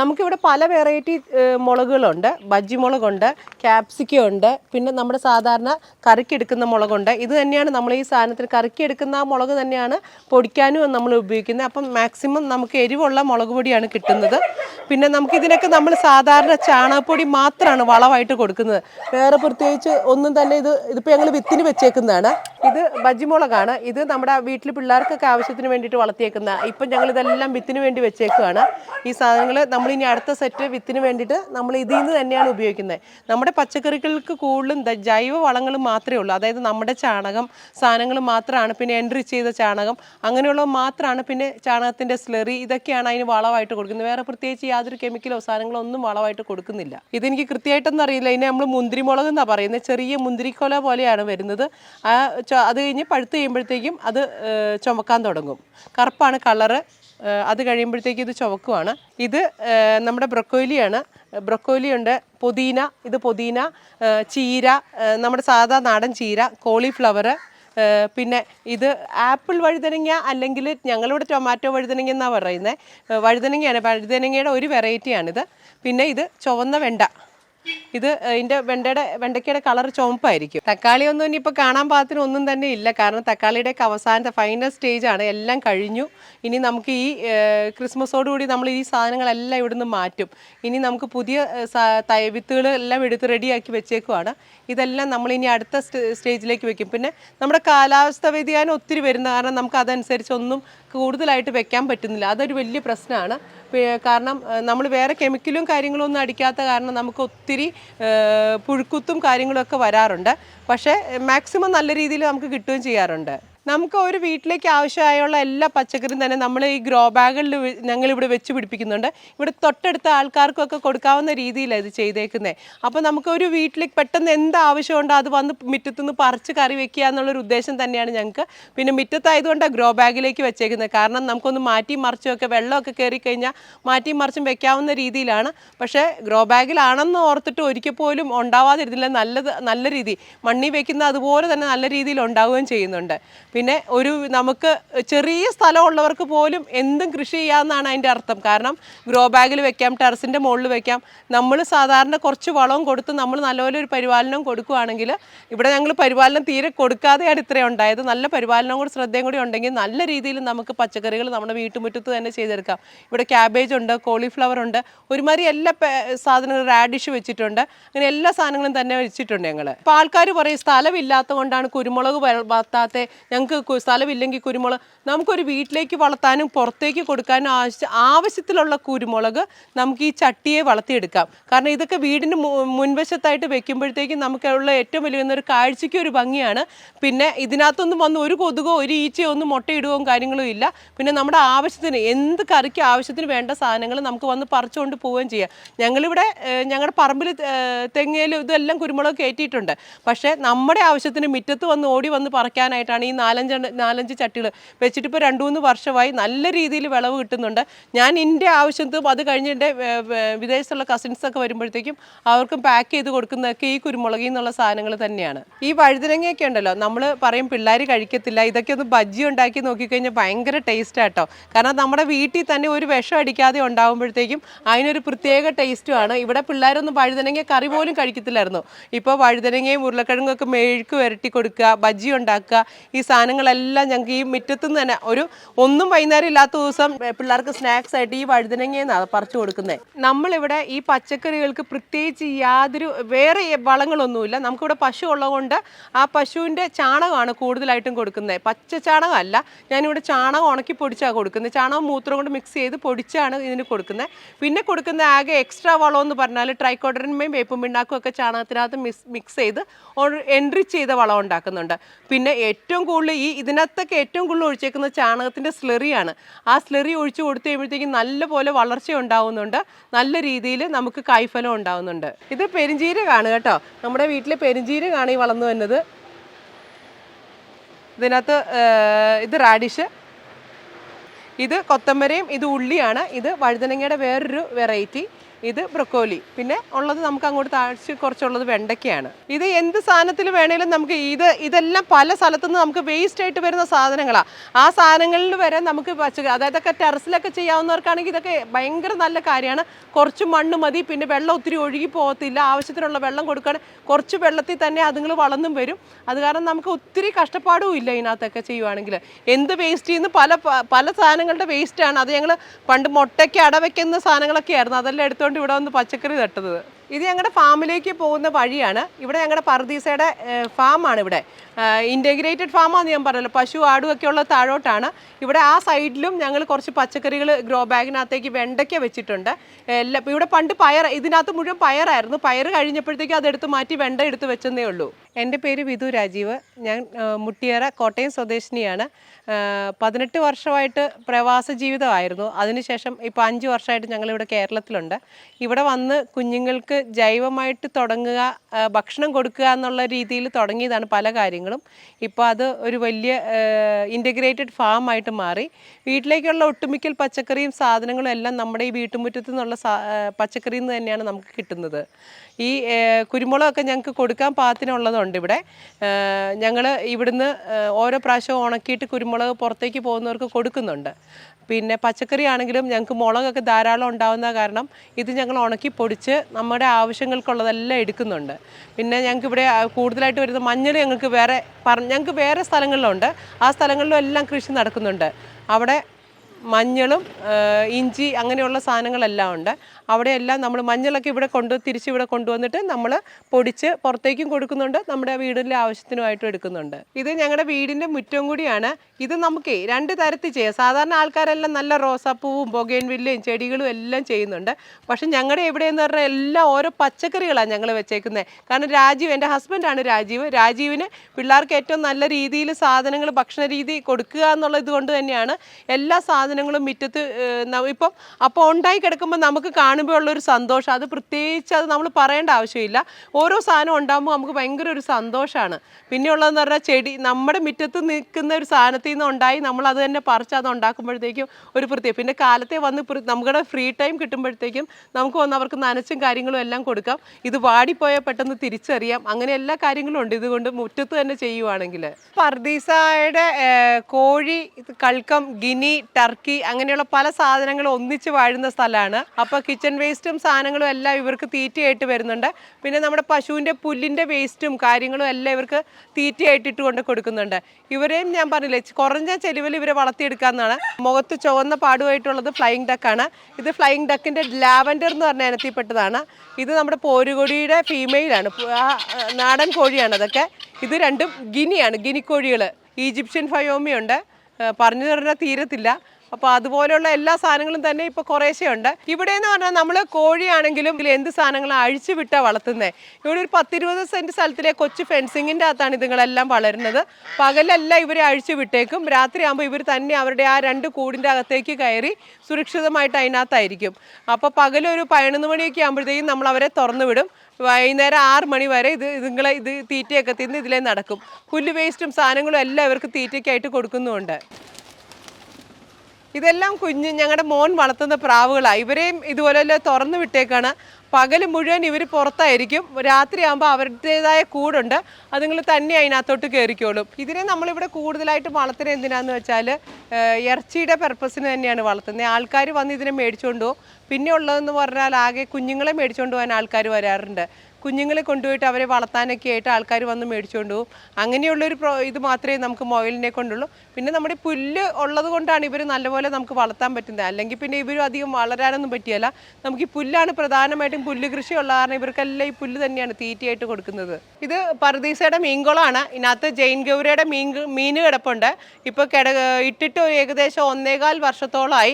നമുക്കിവിടെ പല വെറൈറ്റി മുളകുകളുണ്ട്. ബജ്ജി മുളകുണ്ട് ക്യാപ്സിക്കം ഉണ്ട്. പിന്നെ നമ്മുടെ സാധാരണ കറിക്കെടുക്കുന്ന മുളകുണ്ട്. ഇത് തന്നെയാണ് നമ്മൾ ഈ സാധനത്തിന് കറിക്കെടുക്കുന്ന ആ മുളക് തന്നെയാണ് പൊടിക്കാനും നമ്മൾ ഉപയോഗിക്കുന്നത്. അപ്പം മാക്സിമം നമുക്ക് എരിവുള്ള മുളക് പൊടിയാണ് കിട്ടുന്നത്. പിന്നെ നമുക്കിതിനൊക്കെ നമ്മൾ സാധാരണ ചാണകപ്പൊടി മാത്രമാണ് വളമായിട്ട് കൊടുക്കുന്നത്. വേറെ പ്രത്യേകിച്ച് ഒന്നും തന്നെ ഇത് ഇതിപ്പോൾ ഞങ്ങൾ വിത്തിന് വെച്ചേക്കുന്നതാണ്. ഇത് ബജ്ജി മുളകാണ്. ഇത് നമ്മുടെ വീട്ടിൽ പിള്ളേർക്കൊക്കെ ആവശ്യത്തിന് വേണ്ടിയിട്ട് വളർത്തിയേക്കുന്ന ഇപ്പം ഞങ്ങൾ ഇതെല്ലാം വിത്തിന് വേണ്ടി വെച്ചേക്കുകയാണ് ഈ സാധനങ്ങൾ നമ്മൾ ഇനി അടുത്ത സെറ്റ് വിത്തിന് വേണ്ടിയിട്ട് നമ്മൾ ഇതിൽ നിന്ന് തന്നെയാണ് ഉപയോഗിക്കുന്നത്. നമ്മുടെ പച്ചക്കറികൾക്ക് കൂടുതലും ജൈവ വളങ്ങൾ മാത്രമേ ഉള്ളൂ. അതായത് നമ്മുടെ ചാണകം സാധനങ്ങൾ മാത്രമാണ് പിന്നെ എൻട്രി ചെയ്ത ചാണകം അങ്ങനെയുള്ളത് മാത്രമാണ് പിന്നെ ചാണകത്തിന്റെ സ്ലെറി ഇതൊക്കെയാണ് അതിന് വളമായിട്ട് കൊടുക്കുന്നത്. വേറെ പ്രത്യേകിച്ച് യാതൊരു കെമിക്കലോ സാധനങ്ങളോ ഒന്നും വളമായിട്ട് കൊടുക്കുന്നില്ല. ഇതെനിക്ക് കൃത്യമായിട്ടൊന്നും അറിയില്ല. ഇതിനെ നമ്മൾ മുന്തിരിമുളക് എന്നാണ് പറയുന്നത്. ചെറിയ മുന്തിരിക്കൊല പോലെയാണ് വരുന്നത്. ആ അത് കഴിഞ്ഞ് പഴുത്ത് കഴിയുമ്പോഴത്തേക്കും അത് ചുമക്കാൻ തുടങ്ങും. കറുപ്പാണ് കളറ് അത് കഴിയുമ്പോഴത്തേക്ക് ഇത് ചുവക്കുവാണ്. ഇത് നമ്മുടെ ബ്രൊക്കോലിയാണ്. ബ്രൊക്കോലി ഉണ്ട് പുതിന ഇത് പുതിന ചീര നമ്മുടെ സാധാ നാടൻ ചീര കോളിഫ്ലവർ പിന്നെ ഇത് ആപ്പിൾ വഴുതനങ്ങ അല്ലെങ്കിൽ ഞങ്ങളിവിടെ ടൊമാറ്റോ വഴുതനങ്ങ എന്നാണ് പറയുന്നത് വഴുതനങ്ങയാണ്. വഴുതനങ്ങയുടെ ഒരു വെറൈറ്റിയാണിത്. പിന്നെ ഇത് ചുവന്ന വെണ്ട. ഇത് ഇതിന്റെ വെണ്ടയുടെ വെണ്ടയ്ക്കയുടെ കളർ ചുവപ്പായിരിക്കും. തക്കാളി ഒന്നും ഇപ്പൊ കാണാൻ പാകത്തിന് ഒന്നും തന്നെ ഇല്ല. കാരണം തക്കാളിയുടെ അവസാനത്തെ ഫൈനൽ സ്റ്റേജ് ആണ്. എല്ലാം കഴിഞ്ഞു. ഇനി നമുക്ക് ഈ ക്രിസ്മസോടുകൂടി നമ്മൾ ഈ സാധനങ്ങളെല്ലാം ഇവിടുന്ന് മാറ്റും. ഇനി നമുക്ക് പുതിയ തൈ വിത്തുകൾ എല്ലാം എടുത്ത് റെഡിയാക്കി വെച്ചേക്കുവാണ്. ഇതെല്ലാം നമ്മൾ ഇനി അടുത്ത സ്റ്റേജിലേക്ക് വെക്കും. പിന്നെ നമ്മുടെ കാലാവസ്ഥ വ്യതിയാനം ഒത്തിരി വരുന്ന കാരണം നമുക്ക് അതനുസരിച്ച് ഒന്നും കൂടുതലായിട്ട് വെക്കാൻ പറ്റുന്നില്ല. അതൊരു വലിയ പ്രശ്നമാണ്. കാരണം നമ്മൾ വേറെ കെമിക്കലും കാര്യങ്ങളും ഒന്നും അടിക്കാത്ത കാരണം നമുക്ക് ഒത്തിരി പുഴുക്കുത്തും കാര്യങ്ങളൊക്കെ വരാറുണ്ട്. പക്ഷേ മാക്സിമം നല്ല രീതിയിൽ നമുക്ക് കിട്ടുകയും ചെയ്യാറുണ്ട്. നമുക്ക് ഒരു വീട്ടിലേക്ക് ആവശ്യമായുള്ള എല്ലാ പച്ചക്കറിയും തന്നെ നമ്മൾ ഈ ഗ്രോ ബാഗുകളിൽ ഞങ്ങൾ ഇവിടെ വെച്ച് പിടിപ്പിക്കുന്നുണ്ട്. ഇവിടെ തൊട്ടടുത്ത ആൾക്കാർക്കൊക്കെ കൊടുക്കാവുന്ന രീതിയിലാണ് ഇത് ചെയ്തേക്കുന്നത് അപ്പോൾ നമുക്ക് ഒരു വീട്ടിലേക്ക് പെട്ടെന്ന് എന്ത് ആവശ്യമുണ്ടോ അത് വന്ന് മുറ്റത്തുനിന്ന് പറിച്ച് കറി വെക്കുക എന്നുള്ളൊരു ഉദ്ദേശം തന്നെയാണ് ഞങ്ങൾക്ക് പിന്നെ മുറ്റത്തായതുകൊണ്ടാണ് ഗ്രോ ബാഗിലേക്ക് വെച്ചേക്കുന്നത് കാരണം നമുക്കൊന്ന് മാറ്റി മറിച്ചും ഒക്കെ വെള്ളമൊക്കെ കയറി കഴിഞ്ഞാൽ മാറ്റി മറിച്ചും വെക്കാവുന്ന രീതിയിലാണ്. പക്ഷേ ഗ്രോ ബാഗിലാണെന്ന് ഓർത്തിട്ട് ഒരിക്കൽ പോലും ഉണ്ടാവാതിരുന്നില്ല. നല്ലത് നല്ല രീതി മണ്ണി വെക്കുന്ന അതുപോലെ തന്നെ നല്ല രീതിയിൽ ഉണ്ടാവുകയും ചെയ്യുന്നുണ്ട്. പിന്നെ ഒരു നമുക്ക് ചെറിയ സ്ഥലമുള്ളവർക്ക് പോലും എന്തും കൃഷി ചെയ്യാമെന്നാണ് അതിന്റെ അർത്ഥം. കാരണം ഗ്രോ ബാഗിൽ വെക്കാം ടെറസിന്റെ മുകളിൽ വെക്കാം. നമ്മൾ സാധാരണ കുറച്ച് വളവും കൊടുത്ത് നമ്മൾ നല്ലപോലെ ഒരു പരിപാലനം കൊടുക്കുകയാണെങ്കിൽ ഇവിടെ ഞങ്ങൾ പരിപാലനം തീരെ കൊടുക്കാതെയാണ് ഇത്രയും ഉണ്ടായത്. നല്ല പരിപാലനം കൂടി ശ്രദ്ധയും കൂടി ഉണ്ടെങ്കിൽ നല്ല രീതിയിൽ നമുക്ക് പച്ചക്കറികൾ നമ്മുടെ വീട്ടുമുറ്റത്ത് തന്നെ ചെയ്തെടുക്കാം. ഇവിടെ ക്യാബേജ് ഉണ്ട് കോളിഫ്ലവർ ഉണ്ട് ഒരുമാതിരി എല്ലാ സാധനങ്ങളും റാഡിഷ് വെച്ചിട്ടുണ്ട്. അങ്ങനെ എല്ലാ സാധനങ്ങളും തന്നെ വെച്ചിട്ടുണ്ട് ഞങ്ങൾ ഇപ്പോൾ ആൾക്കാർ പറയും സ്ഥലമില്ലാത്തത് കൊണ്ടാണ് കുരുമുളക് വളർത്താത്തെ. ഞങ്ങൾക്ക് സ്ഥലമില്ലെങ്കിൽ കുരുമുളക് നമുക്കൊരു വീട്ടിലേക്ക് വളർത്താനും പുറത്തേക്ക് കൊടുക്കാനും ആവശ്യ ആവശ്യത്തിലുള്ള കുരുമുളക് നമുക്ക് ഈ ചട്ടിയെ വളർത്തിയെടുക്കാം. കാരണം ഇതൊക്കെ വീടിന് മുൻവശത്തായിട്ട് വെക്കുമ്പോഴത്തേക്കും നമുക്കുള്ള ഏറ്റവും വലിയ ഒരു കാഴ്ചയ്ക്ക് ഒരു ഭംഗിയാണ്. പിന്നെ ഇതിനകത്തൊന്നും വന്ന് ഒരു കൊതുകോ ഒരു ഈച്ചയോ ഒന്നും മുട്ടയിടുകയോ കാര്യങ്ങളും ഇല്ല. പിന്നെ നമ്മുടെ ആവശ്യത്തിന് എന്ത് കറിക്ക് ആവശ്യത്തിന് വേണ്ട സാധനങ്ങൾ നമുക്ക് വന്ന് പറിച്ചുകൊണ്ട് പോവുകയും ചെയ്യാം. ഞങ്ങളിവിടെ ഞങ്ങളുടെ പറമ്പിൽ തെങ്ങയിലും ഇതെല്ലാം കുരുമുളക് കയറ്റിയിട്ടുണ്ട്. പക്ഷേ നമ്മുടെ ആവശ്യത്തിന് മുറ്റത്ത് വന്ന് ഓടി വന്ന് പറിക്കാനായിട്ടാണ് ഈ നാലഞ്ച് നാലഞ്ച് ചട്ടികൾ വെച്ചിട്ട് ഇപ്പോൾ രണ്ട് മൂന്ന് വർഷമായി നല്ല രീതിയിൽ വിളവ് കിട്ടുന്നുണ്ട്. ഞാൻ എന്റെ ആവശ്യത്തും അത് കഴിഞ്ഞ് എന്റെ വിദേശത്തുള്ള കസിൻസൊക്കെ വരുമ്പോഴത്തേക്കും അവർക്കും പാക്ക് ചെയ്ത് കൊടുക്കുന്നതൊക്കെ ഈ കുരുമുളകിൽ നിന്നുള്ള സാധനങ്ങൾ തന്നെയാണ്. ഈ വഴുതനങ്ങയൊക്കെ ഉണ്ടല്ലോ നമ്മൾ പറയും പിള്ളേർ കഴിക്കത്തില്ല ഇതൊക്കെ ഒന്ന് ബജ്ജി ഉണ്ടാക്കി നോക്കിക്കഴിഞ്ഞാൽ ഭയങ്കര ടേസ്റ്റ് ആട്ടോ. കാരണം നമ്മുടെ വീട്ടിൽ തന്നെ ഒരു വിഷം അടിക്കാതെ ഉണ്ടാകുമ്പോഴത്തേക്കും അതിനൊരു പ്രത്യേക ടേസ്റ്റുമാണ് ഇവിടെ പിള്ളേരൊന്നും വഴുതനങ്ങ കറി പോലും കഴിക്കത്തില്ലായിരുന്നു. ഇപ്പോൾ വഴുതനങ്ങയും ഉരുളക്കിഴങ്ങൊക്കെ മെഴുക്ക് വരട്ടി കൊടുക്കുക ബജ്ജി ഉണ്ടാക്കുക ഈ സാധനങ്ങളെല്ലാം ഞങ്ങൾക്ക് ഈ മുറ്റത്തു നിന്ന് തന്നെ ഒരു ഒന്നും വൈകുന്നേരം ഇല്ലാത്ത ദിവസം പിള്ളേർക്ക് സ്നാക്സ് ആയിട്ട് ഈ വഴുതനങ്ങയെന്നാണ് പറിച്ചു കൊടുക്കുന്നത് നമ്മളിവിടെ ഈ പച്ചക്കറികൾക്ക് പ്രത്യേകിച്ച് യാതൊരു വേറെ വളങ്ങളൊന്നുമില്ല. നമുക്കിവിടെ പശു ഉള്ളതുകൊണ്ട് ആ പശുവിന്റെ ചാണകമാണ് കൂടുതലായിട്ടും കൊടുക്കുന്നത് പച്ച ചാണകമല്ല. ഞാനിവിടെ ചാണകം ഉണക്കി പൊടിച്ചാണ് കൊടുക്കുന്നത് ചാണകം മൂത്രം കൊണ്ട് മിക്സ് ചെയ്ത് പൊടിച്ചാണ് ഇതിന് കൊടുക്കുന്നത് പിന്നെ കൊടുക്കുന്ന ആകെ എക്സ്ട്രാ വളം എന്ന് പറഞ്ഞാൽ ട്രൈക്കോഡറിന്മേയും വേപ്പും പിണ്ണാക്കും ഒക്കെ ചാണകത്തിനകത്ത് മിക്സ് മിക്സ് ചെയ്ത് എൻട്രി ചെയ്ത വളം ഉണ്ടാക്കുന്നുണ്ട്. പിന്നെ ഏറ്റവും കൂടുതൽ ഈ ഇതിനകത്തൊക്കെ ഏറ്റവും കൂടുതൽ ഒഴിച്ചേക്കുന്നത് ചാണകത്തിന്റെ സ്ലെറിയാണ്. ആ സ്ലെറി ഒഴിച്ചു കൊടുത്തു കഴിയുമ്പോഴത്തേക്കും നല്ലപോലെ വളർച്ച ഉണ്ടാവുന്നുണ്ട്. നല്ല രീതിയിൽ നമുക്ക് കായ്ഫലം ഉണ്ടാവുന്നുണ്ട്. ഇത് പെരിഞ്ചീരകമാണ് കേട്ടോ. നമ്മുടെ വീട്ടിലെ പെരിഞ്ചീരകമാണ് ഈ വളർന്നു വരുന്നത്. ഇതിനകത്ത് ഇത് റാഡിഷ്. ഇത് കൊത്തമ്പരയും ഇത് ഉള്ളിയാണ്. ഇത് വഴുതനങ്ങയുടെ വേറൊരു വെറൈറ്റി. ഇത് ബ്രൊക്കോലി. പിന്നെ ഉള്ളത് നമുക്ക് അങ്ങോട്ട് താഴ്ച കുറച്ചുള്ളത് വെണ്ടയ്ക്കയാണ്. ഇത് എന്ത് സാധനത്തിൽ വേണേലും നമുക്ക് ഇത് ഇതെല്ലാം പല സ്ഥലത്തു നിന്ന് നമുക്ക് വേസ്റ്റ് ആയിട്ട് വരുന്ന സാധനങ്ങളാണ് ആ സാധനങ്ങളിൽ വരെ നമുക്ക് പച്ചക്കറി അതായത് ഒക്കെ ടെറസിലൊക്കെ ചെയ്യാവുന്നവർക്കാണെങ്കിൽ ഇതൊക്കെ ഭയങ്കര നല്ല കാര്യമാണ്. കുറച്ച് മണ്ണ് മതി പിന്നെ വെള്ളം ഒത്തിരി ഒഴുകി പോകത്തില്ല. ആവശ്യത്തിനുള്ള വെള്ളം കൊടുക്കാൻ കുറച്ച് വെള്ളത്തിൽ തന്നെ അതുങ്ങൾ വളർന്നും വരും. അത് കാരണം നമുക്ക് ഒത്തിരി കഷ്ടപ്പാടും ഇല്ല ഇതിനകത്തൊക്കെ ചെയ്യുവാണെങ്കിൽ. എന്ത് വേസ്റ്റ് ചെയ്യുന്ന? പല പല സാധനങ്ങളുടെ വേസ്റ്റാണ് അത് ഞങ്ങൾ പണ്ട് മുട്ടയ്ക്ക് അടവയ്ക്കുന്ന സാധനങ്ങളൊക്കെ ആയിരുന്നു അതെല്ലാം എടുത്തുകൊണ്ട് ഇവിടെ വന്ന് പച്ചക്കറി തട്ടുന്നത് ഇത് ഞങ്ങളുടെ ഫാമിലേക്ക് പോകുന്ന വഴിയാണ്. ഇവിടെ ഞങ്ങളുടെ പർദീസയുടെ ഫാമാണ് ഇവിടെ. ഇന്റഗ്രേറ്റഡ് ഫാമാന്ന് ഞാൻ പറഞ്ഞല്ലോ. പശു ആടും ഒക്കെ ഉള്ള താഴോട്ടാണ്. ഇവിടെ ആ സൈഡിലും ഞങ്ങൾ കുറച്ച് പച്ചക്കറികൾ ഗ്രോ ബാഗിനകത്തേക്ക് വെണ്ടയ്ക്ക വെച്ചിട്ടുണ്ട്. എല്ലാം ഇവിടെ പണ്ട് പയർ ഇതിനകത്ത് മുഴുവൻ പയറായിരുന്നു. പയർ കഴിഞ്ഞപ്പോഴത്തേക്കും അതെടുത്ത് മാറ്റി വെണ്ട എടുത്ത് വെച്ചെന്നേ ഉള്ളൂ. എന്റെ പേര് വിധു രാജീവ്. ഞാൻ മുട്ടിയറ കോട്ടയം സ്വദേശിനിയാണ്. പതിനെട്ട് വർഷമായിട്ട് പ്രവാസ ജീവിതമായിരുന്നു. അതിനുശേഷം ഇപ്പോൾ അഞ്ച് വർഷമായിട്ട് ഞങ്ങളിവിടെ കേരളത്തിലുണ്ട്. ഇവിടെ വന്ന് കുഞ്ഞുങ്ങൾക്ക് ജൈവമായിട്ട് തുടങ്ങുക ഭക്ഷണം കൊടുക്കുക എന്നുള്ള രീതിയിൽ തുടങ്ങിയതാണ് പല കാര്യങ്ങളും. ഇപ്പോൾ അത് ഒരു വലിയ ഇന്റഗ്രേറ്റഡ് ഫാമായിട്ട് മാറി. വീട്ടിലേക്കുള്ള ഒട്ടുമിക്കൽ പച്ചക്കറിയും സാധനങ്ങളും എല്ലാം നമ്മുടെ ഈ വീട്ടുമുറ്റത്തു നിന്നുള്ള പച്ചക്കറിയിൽ നിന്ന് തന്നെയാണ് നമുക്ക് കിട്ടുന്നത്. ഈ കുരുമുളകൊക്കെ ഞങ്ങൾക്ക് കൊടുക്കാൻ പാകത്തിനുള്ളതുണ്ട് ഇവിടെ. ഞങ്ങൾ ഇവിടുന്ന് ഓരോ പ്രാവശ്യവും ഉണക്കിയിട്ട് കുരുമുളക് പുറത്തേക്ക് പോകുന്നവർക്ക് കൊടുക്കുന്നുണ്ട്. പിന്നെ പച്ചക്കറി ആണെങ്കിലും ഞങ്ങൾക്ക് മുളകൊക്കെ ധാരാളം ഉണ്ടാവുന്ന കാരണം ഇത് ഞങ്ങൾ ഉണക്കി പൊടിച്ച് നമ്മുടെ ആവശ്യങ്ങൾക്കുള്ളതെല്ലാം എടുക്കുന്നുണ്ട്. പിന്നെ ഞങ്ങൾക്ക് ഇവിടെ കൂടുതലായിട്ട് വരുന്ന മഞ്ഞൾ ഞങ്ങൾക്ക് വേറെ ഞങ്ങൾക്ക് വേറെ സ്ഥലങ്ങളിലുണ്ട്. ആ സ്ഥലങ്ങളിലും എല്ലാം കൃഷി നടക്കുന്നുണ്ട്. അവിടെ മഞ്ഞളും ഇഞ്ചി അങ്ങനെയുള്ള സാധനങ്ങളെല്ലാം ഉണ്ട്. അവിടെയെല്ലാം നമ്മൾ മഞ്ഞളൊക്കെ ഇവിടെ കൊണ്ട് തിരിച്ച് ഇവിടെ കൊണ്ടുവന്നിട്ട് നമ്മൾ പൊടിച്ച് പുറത്തേക്കും കൊടുക്കുന്നുണ്ട്. നമ്മുടെ വീടിന്റെ ആവശ്യത്തിനുമായിട്ടും എടുക്കുന്നുണ്ട്. ഇത് ഞങ്ങളുടെ വീടിന്റെ മുറ്റം കൂടിയാണ്. ഇത് നമുക്ക് രണ്ട് തരത്തിൽ ചെയ്യാം. സാധാരണ ആൾക്കാരെല്ലാം നല്ല റോസാപ്പൂവും പുകയൻവില്ലയും ചെടികളും എല്ലാം ചെയ്യുന്നുണ്ട്. പക്ഷെ ഞങ്ങളുടെ എവിടെയെന്ന് പറഞ്ഞാൽ എല്ലാം ഓരോ പച്ചക്കറികളാണ് ഞങ്ങൾ വെച്ചേക്കുന്നത്. കാരണം രാജീവ് എന്റെ ഹസ്ബൻഡാണ് രാജീവ്. രാജീവിന് പിള്ളേർക്ക് ഏറ്റവും നല്ല രീതിയിൽ സാധനങ്ങൾ ഭക്ഷണ രീതി കൊടുക്കുക എന്നുള്ള ഇതുകൊണ്ട് തന്നെയാണ് എല്ലാ സാധനങ്ങളും മുറ്റത്ത് മിറ്റത്ത് ഇപ്പം അപ്പോൾ ഉണ്ടായി കിടക്കുമ്പോൾ നമുക്ക് കാണുമ്പോൾ ഉള്ളൊരു സന്തോഷം. അത് പ്രത്യേകിച്ച് അത് നമ്മൾ പറയേണ്ട ആവശ്യമില്ല. ഓരോ സാധനം ഉണ്ടാകുമ്പോൾ നമുക്ക് ഭയങ്കര ഒരു സന്തോഷമാണ് പിന്നെ ഉള്ളതെന്ന് പറഞ്ഞാൽ ചെടി നമ്മുടെ മുറ്റത്ത് നിൽക്കുന്ന ഒരു സാധനത്തിൽ നിന്ന് ഉണ്ടായി നമ്മൾ അത് തന്നെ പറിച്ച് അത് ഉണ്ടാക്കുമ്പോഴത്തേക്കും ഒരു പ്രത്യേകം പിന്നെ കാലത്തെ വന്ന് നമ്മുടെ ഫ്രീ ടൈം കിട്ടുമ്പോഴത്തേക്കും നമുക്ക് വന്ന് അവർക്ക് നനച്ചും കാര്യങ്ങളും എല്ലാം കൊടുക്കാം. ഇത് വാടിപ്പോയാൽ പെട്ടെന്ന് തിരിച്ചറിയാം. അങ്ങനെ എല്ലാ കാര്യങ്ങളും ഉണ്ട്. ഇതുകൊണ്ട് മുറ്റത്ത് തന്നെ ചെയ്യുവാണെങ്കിൽ പർദീസയുടെ കോഴി ഇത് കൾക്കം ഗിനി ടർക്കി അങ്ങനെയുള്ള പല സാധനങ്ങളും ഒന്നിച്ച് വാഴുന്ന സ്ഥലമാണ്. അപ്പോൾ കിച്ചൺ വേസ്റ്റും സാധനങ്ങളും എല്ലാം ഇവർക്ക് തീറ്റയായിട്ട് വരുന്നുണ്ട്. പിന്നെ നമ്മുടെ പശുവിന്റെ പുല്ലിന്റെ വേസ്റ്റും കാര്യങ്ങളും എല്ലാം ഇവർക്ക് തീറ്റയായിട്ട് ഇട്ട് കൊണ്ട് കൊടുക്കുന്നുണ്ട്. ഇവരെയും ഞാൻ പറഞ്ഞില്ലേ കുറഞ്ഞ ചെലവിൽ ഇവരെ വളർത്തിയെടുക്കാമെന്നാണ് മുഖത്ത് ചുവന്ന പാടുമായിട്ടുള്ളത് ഫ്ലൈയിങ് ഡക്കാണ് ഇത് ഫ്ലൈയിങ് ഡക്കിന്റെ ലാവൻഡർ എന്ന് പറഞ്ഞ ഇനത്തിൽപ്പെട്ടതാണ്. ഇത് നമ്മുടെ പോരുകൊടിയുടെ ഫീമെയിലാണ് നാടൻ കോഴിയാണ് അതൊക്കെ. ഇത് രണ്ടും ഗിനിയാണ് ഗിനിക്കോഴികൾ ഈജിപ്ഷ്യൻ ഫയോമിയുണ്ട്. പറഞ്ഞു പറഞ്ഞാൽ തീരത്തില്ല. അപ്പോൾ അതുപോലെയുള്ള എല്ലാ സാധനങ്ങളും തന്നെ ഇപ്പോൾ കുറേശ്ശേ ഉണ്ട് ഇവിടെ എന്ന് പറഞ്ഞാൽ നമ്മൾ കോഴിയാണെങ്കിലും ഇതിൽ എന്ത് സാധനങ്ങളും അഴിച്ചു വിട്ടാണ് വളർത്തുന്നത് ഇവിടെ ഒരു പത്തിരുപത് സെന്റ് സ്ഥലത്തിലെ കൊച്ചു ഫെൻസിങ്ങിന്റെ അകത്താണ് ഇതുങ്ങളെല്ലാം വളരുന്നത്. പകലെല്ലാം ഇവരെ അഴിച്ചു വിട്ടേക്കും. രാത്രിയാകുമ്പോൾ ഇവർ തന്നെ അവരുടെ ആ രണ്ട് കൂടിന്റെ അകത്തേക്ക് കയറി സുരക്ഷിതമായിട്ട് അതിനകത്തായിരിക്കും. അപ്പോൾ പകലൊരു പതിനൊന്ന് മണിയൊക്കെ ആകുമ്പോഴത്തേക്കും നമ്മൾ അവരെ തുറന്നു വിടും. വൈകുന്നേരം ആറ് മണി വരെ ഇത് ഇതുങ്ങളെ ഇത് തീറ്റയൊക്കെ തിന്ന് ഇതിലേ നടക്കും. പുല്ല് വേസ്റ്റും സാധനങ്ങളും എല്ലാം ഇവർക്ക് തീറ്റയ്ക്കായിട്ട് കൊടുക്കുന്നുമുണ്ട്. ഇതെല്ലാം കുഞ്ഞ് ഞങ്ങളുടെ മോൻ വളർത്തുന്ന പ്രാവുകളാണ് ഇവരെയും ഇതുപോലെ തുറന്നു വിട്ടേക്കാണ്. പകൽ മുഴുവൻ ഇവർ പുറത്തായിരിക്കും. രാത്രിയാകുമ്പോൾ അവരുടേതായ കൂടുണ്ട്. അതുങ്ങൾ തന്നെ അതിനകത്തോട്ട് കയറിക്കോളും ഇതിനെ നമ്മളിവിടെ കൂടുതലായിട്ട് വളർത്തുന്നത് എന്തിനാന്ന് വെച്ചാൽ ഇറച്ചിയുടെ പർപ്പസിന് തന്നെയാണ് വളർത്തുന്നത്. ആൾക്കാർ വന്ന് ഇതിനെ മേടിച്ചുകൊണ്ട് പോകും പിന്നെ ഉള്ളതെന്ന് പറഞ്ഞാൽ ആകെ കുഞ്ഞുങ്ങളെ മേടിച്ചുകൊണ്ട് പോകാൻ ആൾക്കാർ വരാറുണ്ട്. കുഞ്ഞുങ്ങളെ കൊണ്ടുപോയിട്ട് അവരെ വളർത്താനൊക്കെ ആയിട്ട് ആൾക്കാർ വന്ന് മേടിച്ചുകൊണ്ട് പോകും അങ്ങനെയുള്ളൊരു പ്രോ ഇത് മാത്രമേ നമുക്ക് മൊയിലിനെ കൊണ്ടുള്ളൂ. പിന്നെ നമ്മുടെ പുല്ല് ഉള്ളത് കൊണ്ടാണ് ഇവർ നല്ലപോലെ നമുക്ക് വളർത്താൻ പറ്റുന്നത്. അല്ലെങ്കിൽ പിന്നെ ഇവർ അധികം വളരാനൊന്നും പറ്റിയല്ല. നമുക്ക് ഈ പുല്ലാണ് പ്രധാനമായിട്ടും പുല്ല് കൃഷി ഉള്ള കാരണം ഇവർക്കെല്ലാം ഈ പുല്ല് തന്നെയാണ് തീറ്റയായിട്ട് കൊടുക്കുന്നത്. ഇത് പർദീസയുടെ മീൻകുളമാണ് ഇതിനകത്ത് ജെയിൻ ഗൗരയുടെ മീൻ മീൻ കിടപ്പുണ്ട്. ഇപ്പോൾ കിട ഇട്ടിട്ട് ഏകദേശം ഒന്നേകാൽ വർഷത്തോളമായി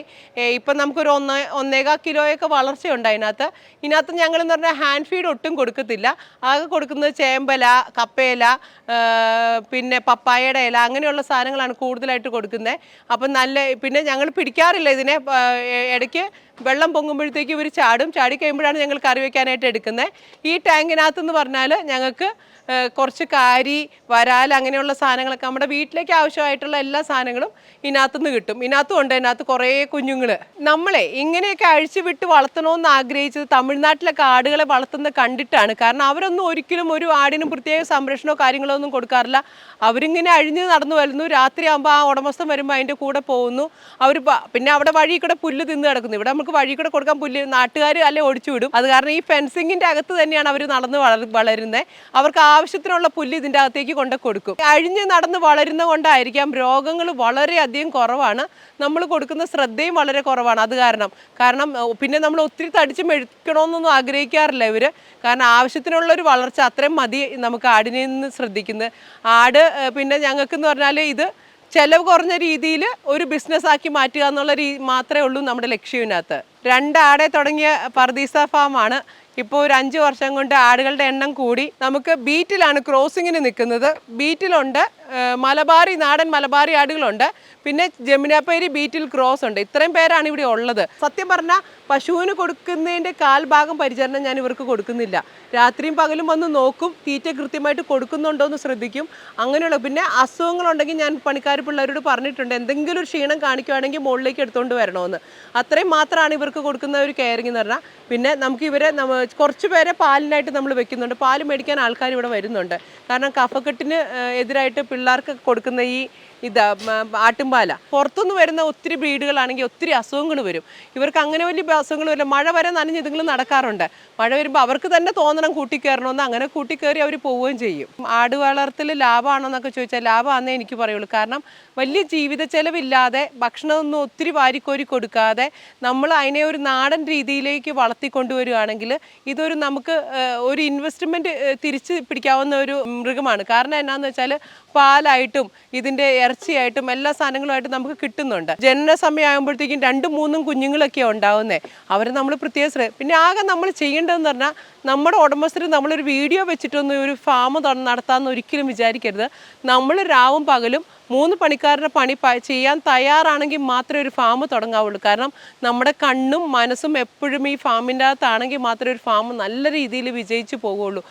ഇപ്പം നമുക്കൊരു ഒന്ന് ഒന്നേകാൽ കിലോയൊക്കെ വളർച്ചയുണ്ട് അതിനകത്ത്. ഇതിനകത്ത് ഞങ്ങളെന്ന് പറഞ്ഞാൽ ഹാൻഡ് ഫീഡ് ഒട്ടും കൊടുക്കും കൊടുക്കത്തില്ല. ആകെ കൊടുക്കുന്നത് ചേമ്പല കപ്പയില പിന്നെ പപ്പായയുടെ ഇല അങ്ങനെയുള്ള സാധനങ്ങളാണ് കൂടുതലായിട്ട് കൊടുക്കുന്നത്. അപ്പം നല്ല പിന്നെ ഞങ്ങൾ പിടിക്കാറില്ല ഇതിനെ ഇടയ്ക്ക് വെള്ളം പൊങ്ങുമ്പോഴത്തേക്ക് ഇവർ ചാടും. ചാടി കഴിയുമ്പോഴാണ് ഞങ്ങൾ കറി വെക്കാനായിട്ട് എടുക്കുന്നത്. ഈ ടാങ്കിനകത്ത് എന്ന് പറഞ്ഞാൽ ഞങ്ങൾക്ക് കുറച്ച് കാരി വരാൽ അങ്ങനെയുള്ള സാധനങ്ങളൊക്കെ നമ്മുടെ വീട്ടിലേക്ക് ആവശ്യമായിട്ടുള്ള എല്ലാ സാധനങ്ങളും ഇതിനകത്തുനിന്ന് കിട്ടും. ഇതിനകത്തും ഉണ്ട്. ഇതിനകത്ത് കുറേ കുഞ്ഞുങ്ങൾ. നമ്മളെ ഇങ്ങനെയൊക്കെ അഴിച്ചു വിട്ട് വളർത്തണമെന്ന് ആഗ്രഹിച്ചത് തമിഴ്നാട്ടിലെ കാടുകളെ വളർത്തുന്നത് കണ്ടിട്ടാണ്. കാരണം അവരൊന്നും ഒരിക്കലും ഒരു ആടിനും പ്രത്യേക സംരക്ഷണമോ കാര്യങ്ങളോ ഒന്നും കൊടുക്കാറില്ല. അവരിങ്ങനെ അഴിഞ്ഞ് നടന്നു വരുന്നു. രാത്രിയാകുമ്പോൾ ആ ഉടമസ്ഥൻ വരുമ്പോൾ അതിന്റെ കൂടെ പോകുന്നു. അവർ പിന്നെ അവിടെ വഴി കൂടെ പുല്ല് തിന്ന് കിടക്കുന്നു. ഇവിടെ നമുക്ക് വഴി കൂടെ കൊടുക്കാൻ പുല്ല് നാട്ടുകാർ അല്ലെ ഒടിച്ചു വിടും. അത് കാരണം ഈ ഫെൻസിങ്ങിന്റെ അകത്ത് തന്നെയാണ് അവർ നടന്ന് വളരുന്നത് അവർക്ക് ആവശ്യത്തിനുള്ള പുല്ല് ഇതിന്റെ അകത്തേക്ക് കൊണ്ട് കൊടുക്കും. അഴിഞ്ഞ് നടന്ന് വളരുന്ന കൊണ്ടായിരിക്കാം രോഗങ്ങൾ വളരെയധികം കുറവാണ്. നമ്മൾ കൊടുക്കുന്ന ശ്രദ്ധയും വളരെ കുറവാണ്. അത് കാരണം കാരണം പിന്നെ നമ്മൾ ഒത്തിരി തടിച്ച് മെഴുക്കണമെന്നൊന്നും ആഗ്രഹിക്കാറില്ല ഇവർ കാരണം ആവശ്യത്തിനുള്ള ഒരു വളർച്ച അത്രയും മതി നമുക്ക് ആടിനെ നിന്ന് ശ്രദ്ധിക്കുന്നത്. ആട് പിന്നെ പിന്നെ ഞങ്ങൾക്കെന്ന് പറഞ്ഞാൽ ഇത് ചെലവ് കുറഞ്ഞ രീതിയിൽ ഒരു ബിസിനസ് ആക്കി മാറ്റുക എന്നുള്ള രീ മാത്രമേ ഉള്ളൂ നമ്മുടെ ലക്ഷ്യത്തിനകത്ത് രണ്ടാടെ തുടങ്ങിയ പർദീസ ഫാമാണ്. ഇപ്പോൾ ഒരു അഞ്ച് വർഷം കൊണ്ട് ആടുകളുടെ എണ്ണം കൂടി. നമുക്ക് ബീറ്റിലാണ് ക്രോസിങ്ങിന് നിൽക്കുന്നത്. ബീറ്റിലുണ്ട് മലബാറി നാടൻ മലബാറി ആടുകളുണ്ട്. പിന്നെ ജമുനാപ്പേരി ബീറ്റിൽ ക്രോസ് ഉണ്ട്. ഇത്രയും പേരാണ് ഇവിടെ ഉള്ളത്. സത്യം പറഞ്ഞാൽ പശുവിന് കൊടുക്കുന്നതിന്റെ കാൽഭാഗം പരിചരണം ഞാൻ ഇവർക്ക് കൊടുക്കുന്നില്ല. രാത്രിയും പകലും വന്ന് നോക്കും തീറ്റ കൃത്യമായിട്ട് കൊടുക്കുന്നുണ്ടോ എന്ന് ശ്രദ്ധിക്കും. അങ്ങനെയുള്ള പിന്നെ അസുഖങ്ങളുണ്ടെങ്കിൽ ഞാൻ പണിക്കാർ പിള്ളേരോട് പറഞ്ഞിട്ടുണ്ട് എന്തെങ്കിലും ഒരു ക്ഷീണം കാണിക്കുകയാണെങ്കിൽ മുകളിലേക്ക് എടുത്തുകൊണ്ട് വരണമെന്ന്. അത്രയും മാത്രമാണ് ഇവർക്ക് കൊടുക്കുന്ന ഒരു കെയറിംഗ് എന്ന് പറഞ്ഞാൽ പിന്നെ നമുക്ക് ഇവരെ കുറച്ച് പേരെ പാലിനായിട്ട് നമ്മൾ വെക്കുന്നുണ്ട്. പാൽ മേടിക്കാൻ ആൾക്കാർ ഇവിടെ വരുന്നുണ്ട്. കാരണം കഫക്കെട്ടിന് എതിരായിട്ട് പിള്ളേർക്ക് കൊടുക്കുന്ന ഈ ഇതാ ആട്ടുംപാല. പുറത്തുനിന്ന് വരുന്ന ഒത്തിരി ബ്രീഡുകളാണെങ്കിൽ ഒത്തിരി അസുഖങ്ങൾ വരും. ഇവർക്ക് അങ്ങനെ വലിയ അസുഖങ്ങൾ വരില്ല. മഴ വരെ നനഞ്ഞ് ഇതുങ്ങൾ നടക്കാറുണ്ട്. മഴ വരുമ്പോൾ അവർക്ക് തന്നെ തോന്നണം കൂട്ടിക്കയറണമെന്ന് അങ്ങനെ കൂട്ടിക്കയറി അവർ പോവുകയും ചെയ്യും. ആട് വളർത്തൽ ലാഭമാണെന്നൊക്കെ ചോദിച്ചാൽ ലാഭമാണെന്നേ എനിക്ക് പറയുള്ളൂ. കാരണം വലിയ ജീവിത ചെലവില്ലാതെ ഭക്ഷണമൊന്നും ഒത്തിരി വാരിക്കോരി കൊടുക്കാതെ നമ്മൾ അതിനെ ഒരു നാടൻ രീതിയിലേക്ക് വളർത്തിക്കൊണ്ടുവരികയാണെങ്കിൽ ഇതൊരു നമുക്ക് ഒരു ഇൻവെസ്റ്റ്മെന്റ് തിരിച്ച് പിടിക്കാവുന്ന ഒരു മൃഗമാണ്. കാരണം എന്നാന്ന് വെച്ചാൽ പാലായിട്ടും ഇതിന്റെ ഇറച്ചിയായിട്ടും എല്ലാ സാധനങ്ങളുമായിട്ടും നമുക്ക് കിട്ടുന്നുണ്ട്. ജനന സമയമാകുമ്പോഴത്തേക്കും രണ്ടും മൂന്നും കുഞ്ഞുങ്ങളൊക്കെ ഉണ്ടാവുന്നേ. അവരെ നമ്മൾ പ്രത്യേക പിന്നെ ആകെ നമ്മൾ ചെയ്യേണ്ടതെന്ന് പറഞ്ഞാൽ നമ്മുടെ ഉടമസ്ഥർ നമ്മളൊരു വീഡിയോ വെച്ചിട്ടൊന്നും ഒരു ഫാം നടത്താമെന്ന് ഒരിക്കലും വിചാരിക്കരുത്. നമ്മൾ രാവും പകലും മൂന്ന് പണിക്കാരുടെ പണി ചെയ്യാൻ തയ്യാറാണെങ്കിൽ മാത്രമേ ഒരു ഫാം തുടങ്ങാവുള്ളൂ. കാരണം നമ്മുടെ കണ്ണും മനസ്സും എപ്പോഴും ഈ ഫാമിന്റെ അകത്താണെങ്കിൽ മാത്രമേ ഒരു ഫാം നല്ല രീതിയിൽ വിജയിച്ചു പോകുള്ളൂ.